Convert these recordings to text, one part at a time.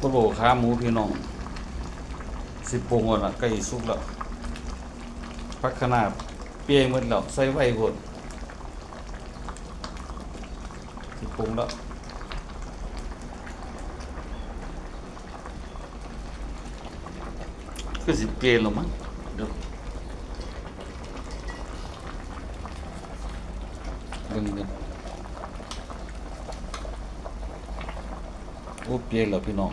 ก็โบขาหมูพี่น้อง สิบปรุงก่อนละใกล้สุกแล้วพักขนาดเปียหมดแล้วใส่ไว้ก่อนสิบปรุงแล้วก็สิเปียแล้วมั้งเดี๋ยวเบิ่งเบิ่งโอ้เปียแล้วพี่น้อง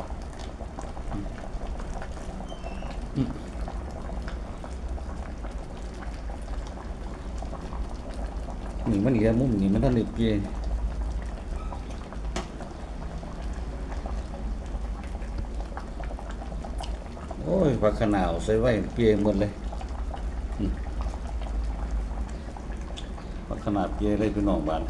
ปรุงแล้วพักขนาดกับเปียนี่มันหนี่มันท่านในเปียปานใดซุ่มนี่เปียหมดแล้วนี่มันเหลียมุมนี่มันท่านได้เปลี่ยโอ้ยผักขนาวใส่ไว้เปียหมดเลยผักขนาดเปลี่ยเลยพี่น้องบ้าน